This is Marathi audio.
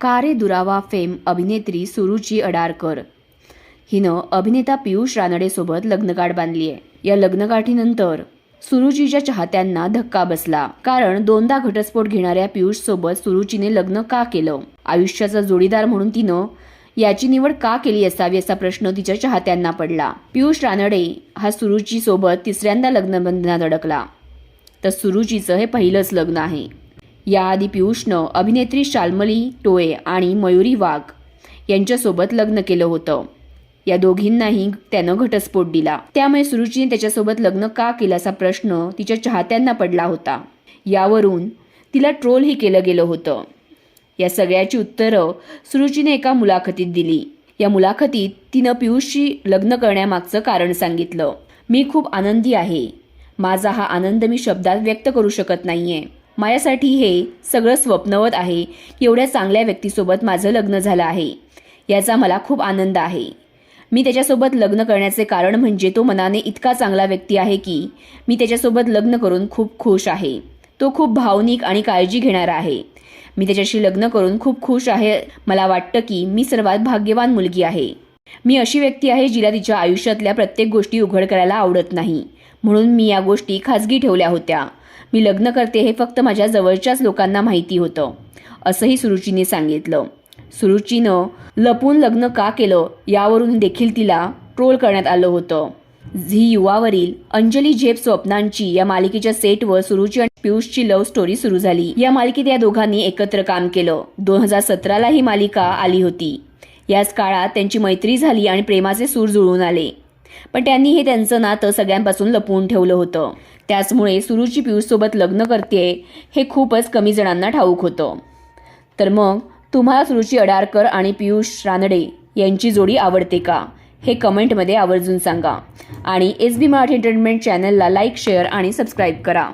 कारे दुरावा फेम अभिनेत्री सुरुची अडारकर. हिनं अभिनेता पियुष रानडेसोबत लग्नगाठ बांधली आहे या लग्नगाठीनंतर सुरुचीच्या चाहत्यांना धक्का बसला. कारण दोनदा घटस्फोट घेणाऱ्या पियुष सोबत सुरुचीने लग्न का केलं? आयुष्याचा जोडीदार म्हणून तिनं याची निवड का केली असावी असा प्रश्न तिच्या चाहत्यांना पडला. पियुष रानडे हा सुरुची सोबत तिसऱ्यांदा लग्नबंधनात अडकला. तर सुरुचीचं हे पहिलंच लग्न आहे. याआधी पियुषनं अभिनेत्री शाल्मली टोळे आणि मयुरी वाघ यांच्यासोबत लग्न केलं होतं. या दोघींनाही त्यानं घटस्फोट दिला. त्यामुळे सुरुचीने त्याच्यासोबत लग्न का केलं असा प्रश्न तिच्या चाहत्यांना पडला होता. यावरून तिला ट्रोलही केलं गेलं होतं. या सगळ्याची उत्तरं सुरुचीने एका मुलाखतीत दिली. या मुलाखतीत तिनं पियुषशी लग्न करण्यामागचं कारण सांगितलं. मी खूप आनंदी आहे. माझा हा आनंद मी शब्दात व्यक्त करू शकत नाहीये. माझ्यासाठी हे सगळं स्वप्नवत आहे. एवढ्या चांगल्या व्यक्तीसोबत माझं लग्न झालं आहे. याचा मला खूप आनंद आहे. मी त्याच्यासोबत लग्न करण्याचे कारण म्हणजे तो मनाने इतका चांगला व्यक्ती आहे की मी त्याच्यासोबत लग्न करून खूप खुश आहे. तो खूप भावनिक आणि काळजी घेणारा आहे. मी त्याच्याशी लग्न करून खूप खुश आहे. मला वाटतं की मी सर्वात भाग्यवान मुलगी आहे. मी अशी व्यक्ती आहे जिला तिच्या आयुष्यातल्या प्रत्येक गोष्टी उघड करायला आवडत नाही. म्हणून मी या गोष्टी खाजगी ठेवल्या होत्या. मी लग्न करते हे फक्त माझ्या जवळच्याच लोकांना माहिती होतं असंही सुरुचीने सांगितलं. सुरुचीनं लपून लग्न का केलं यावरून देखील तिला ट्रोल करण्यात आलं होतं. झी युवावरील अंजली झेप स्वप्नांची या मालिकेच्या सेटवर सुरुची आणि पियुषची लव्ह स्टोरी सुरू झाली. या मालिकेत या दोघांनी एकत्र काम केलं. दोन हजार सतराला ही मालिका आली होती. याच काळात त्यांची मैत्री झाली आणि प्रेमाचे सूर जुळून आले. पण त्यांनी हे त्यांचं नातं सगळ्यांपासून लपवून ठेवलं होतं. त्याचमुळे सुरुची पियुषसोबत लग्न करते हे खूपच कमी जणांना ठाऊक होतं. तर मग तुम्हाला सुरुची अडारकर आणि पियुष रानडे यांची जोडी आवडते का? हे कमेंटमध्ये आवर्जून सांगा. आणि एस बी मराठी एंटरटेनमेंट चॅनलला लाईक शेअर आणि सबस्क्राईब करा.